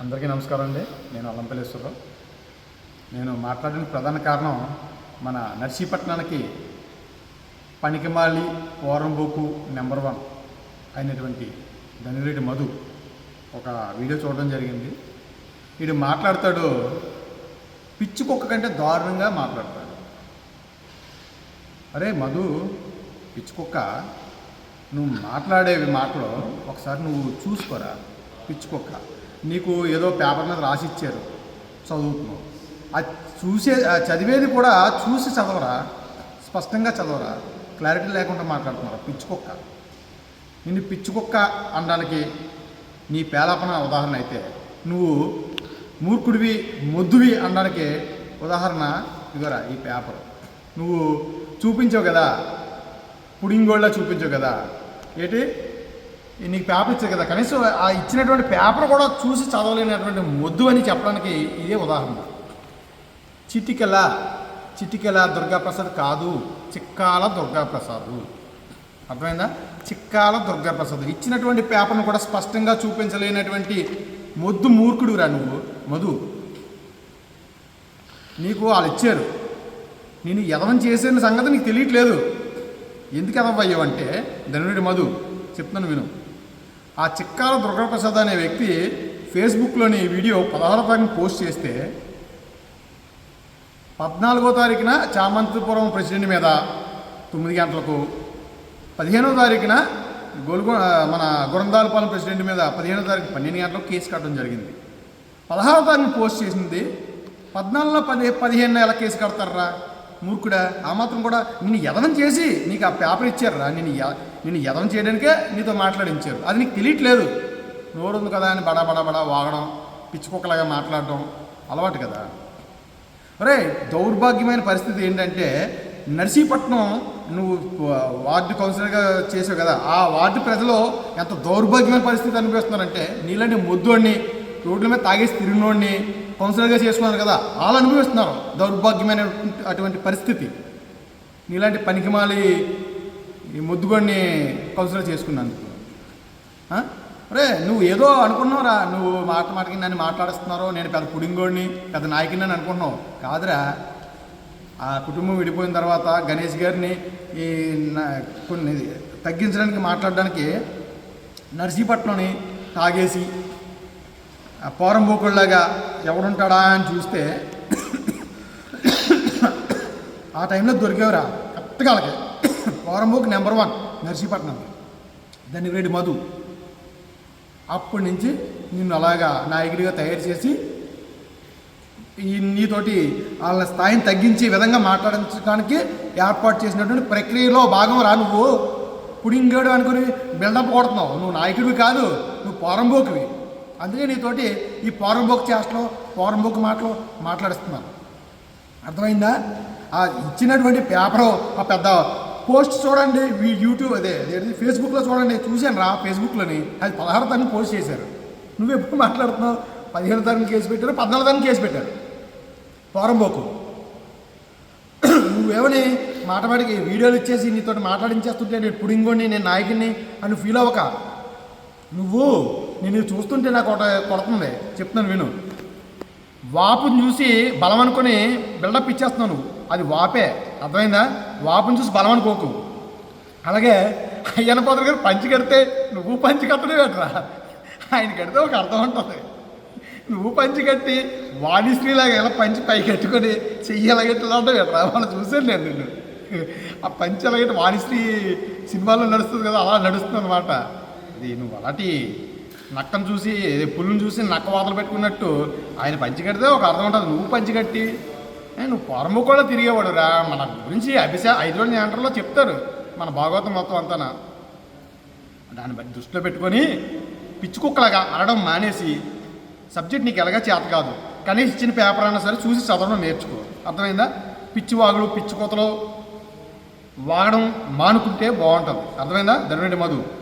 అందరికీ నమస్కారం అండి. నేను అల్లంపల్లేశ్వరరావు నేను మాట్లాడిన ప్రధాన కారణం మన నర్సీపట్నానికి పనికిమాలి పోరంబోకు నెంబర్ వన్ అయినటువంటి ధనిరెడ్డి మధు ఒక వీడియో చూడడం జరిగింది. వీడు మాట్లాడతాడు పిచ్చి కుక్క కంటే దారుణంగా మాట్లాడతాడు. అరే మధు పిచ్చి కుక్క నువ్వు మాట్లాడేవి మాటలు ఒకసారి నువ్వు చూసుకోరా పిచ్చి కుక్క? నీకు ఏదో పేపర్ మీద రాసి ఇచ్చారు. చదువుతున్నావు. అది చూసే చదివేది కూడా చూసి చదవరా? స్పష్టంగా చదవరా? క్లారిటీ లేకుండా మాట్లాడుతున్నారు? పిచ్చి కుక్క నిన్ను పిచ్చి కుక్క అనడానికి నీ పేలాపన ఉదాహరణ అయితే నువ్వు మూర్ఖుడివి మొద్దువి అనడానికి ఉదాహరణ ఇదిగోరా ఈ పేపర్. నువ్వు చూపించావు కదా? పుడింగోళ్ళ చూపించావు కదా? ఏంటి? నీకు పేపర్ ఇచ్చారు కదా కనీసం ఆ ఇచ్చినటువంటి పేపర్ కూడా చూసి చదవలేనటువంటి మొద్దు అని చెప్పడానికి ఇదే ఉదాహరణ. చిటికెల చిటికెల దుర్గాప్రసాద్ కాదు చిక్కాల దుర్గాప్రసాద్. అర్థమైందా? చిక్కాల దుర్గాప్రసాద్. ఇచ్చినటువంటి పేపర్ను కూడా స్పష్టంగా చూపించలేనటువంటి మొద్దు మూర్ఖుడు రా నువ్వు మధు. నీకు వాళ్ళు ఇచ్చారు. నేను ఎదవం చేసిన సంగతి నీకు తెలియట్లేదు. ఎందుకు ఎదవయ్యావు అంటే ధనుడి మధు చెప్తున్నాను విను. ఆ చిక్కాల దుర్గాప్రసాద్ అనే వ్యక్తి ఫేస్బుక్లోని వీడియో పదహారో తారీఖున పోస్ట్ చేస్తే పద్నాలుగో తారీఖున చామంతిపురం ప్రెసిడెంట్ మీద తొమ్మిది గంటలకు పదిహేనో తారీఖున గోల్గొ మన గురందాలపాలెం ప్రెసిడెంట్ మీద పదిహేనో తారీఖు పన్నెండు గంటలకు కేసు కట్టడం జరిగింది. పదహారో తారీఖున పోస్ట్ చేసింది పద్నాలుగులో పది పదిహేను నెలల కేసు కడతారా మూర్ఖుడా ఆ మాత్రం కూడా నిన్ను ఎదనం చేసి నీకు ఆ పేపర్ ఇచ్చారురా నిన్ను నిన్ను ఎదనం చేయడానికే నీతో మాట్లాడించారు. అది నీకు తెలియట్లేదు. నోరు ఉంది కదా అని బడా బడా బడా వాగడం పిచ్చుకుక్కలాగా మాట్లాడడం అలవాటు కదా. అరే దౌర్భాగ్యమైన పరిస్థితి ఏంటంటే నర్సీపట్నం నువ్వు వార్డు కౌన్సిలర్గా చేసావు కదా ఆ వార్డు ప్రజలు ఎంత దౌర్భాగ్యమైన పరిస్థితి అనిపిస్తున్నారంటే నీలాంటి ముద్దోడిని రోడ్ల మీద తాగేసి తిరిగినోడిని కౌన్సిలర్గా చేసుకున్నారు కదా. వాళ్ళు అనుభవిస్తున్నారు దౌర్భాగ్యమైన అటువంటి పరిస్థితి. నీలాంటి పనికిమాలి ఈ ముద్దుగోడిని కౌన్సిలర్ చేసుకున్నందుకు. అరే రే నువ్వు ఏదో అనుకున్నావురా నువ్వు మాట మాటకి నన్ను మాట్లాడుస్తున్నారో నేను పెద్ద పుడింగోడిని పెద్ద నాయకుని అని అనుకుంటున్నావు. కాదురా. ఆ కుటుంబం విడిపోయిన తర్వాత గణేష్ గారిని ఈ కొన్ని తగ్గించడానికి మాట్లాడడానికి నర్సీపట్నంని తాగేసి ఆ పోరంబోకుల్లాగా ఎవడుంటాడా అని చూస్తే ఆ టైంలో దొరికేవరా? కరెక్ట్గా పోరంబోకు నెంబర్ వన్ నర్సీపట్నం. ధనిరెడ్డి మధు. అప్పటి నుంచి నిన్ను అలాగా నాయకుడిగా తయారు చేసి ఈ నీతోటి వాళ్ళ స్థాయిని తగ్గించే విధంగా మాట్లాడించడానికి ఏర్పాటు చేసినటువంటి ప్రక్రియలో భాగం రా నువ్వు. పుడింగాడు అనుకుని బిల్డప్ కొడుతున్నావు. నువ్వు నాయకుడివి కాదు నువ్వు పోరంబోకువి అందుకే నీతోటి ఈ పోరంబోకు చేష్టలో పోరంబోకు మాటలు మాట్లాడిస్తున్నాను. అర్థమైందా? ఆ ఇచ్చినటువంటి పేపరు ఆ పెద్ద పోస్ట్ చూడండి యూట్యూబ్ అదే అదేది ఫేస్బుక్లో చూడండి చూశాను రా ఫేస్బుక్లోని అది పదహారు తారీఖు పోస్ట్ చేశారు. నువ్వు ఎప్పుడు మాట్లాడుతున్నావు? పదిహేను తారీఖు కేసు పెట్టారు పద్నాలుగు తారీఖు కేసు పెట్టారు. పోరంబోకు నువ్వేమని మాట మాటికి వీడియోలు ఇచ్చేసి నీతో మాట్లాడించేస్తుంటే నేను పుడింగోని నేను నాయకుడిని అని ఫీల్ అవ్వక? నువ్వు నేను చూస్తుంటే నాకు ఒక కొడుతుంది. చెప్తున్నాను విను. వాపుని చూసి బలం అనుకొని బిల్డప్ ఇచ్చేస్తున్నాను. అది వాపే. అర్థమైందా? వాపుని చూసి బలం అనుకోకు. అలాగే అయ్యన్న పాత్ర గారు పంచి కడితే నువ్వు పంచి కట్టడే పెట్టరా ఆయన కడితే ఒక అర్థం ఉంటుంది. నువ్వు పంచి కట్టి వాణిశ్రీలాగా ఎలా పంచి పై కట్టుకొని చెయ్యి ఎలాగెట్టాలంటే పెట్టరా వాళ్ళు చూసాను నేను నిన్ను. ఆ పంచి ఎలాగంటే వాణిశ్రీ సినిమాలో నడుస్తుంది కదా అలా నడుస్తుంది అనమాట అది నువ్వు అలాంటి నక్కను చూసి పుల్లును పుల్లుని చూసి నక్క వాతలు పెట్టుకున్నట్టు ఆయన పంచి కడితే ఒక అర్థం ఉంటుంది. నువ్వు పంచి కట్టి. నువ్వు పొరము కూడా తిరిగేవాడు రా మన గురించి అభిషా ఐదు రోజుల చెప్తారు. మన భాగవతం మొత్తం అంతానా? దాన్ని బట్టి దృష్టిలో పెట్టుకొని పిచ్చి కుక్కలాగా అనడం మానేసి సబ్జెక్ట్ నీకు ఎలాగా చేత కాదు. కనీసం ఇచ్చిన పేపర్ అయినా సరే చూసి చదవడం నేర్చుకో. అర్థమైందా? పిచ్చి వాగులు పిచ్చి కోతలు వాగడం మానుకుంటే బాగుంటుంది. అర్థమైందా? ధనుడి మధు?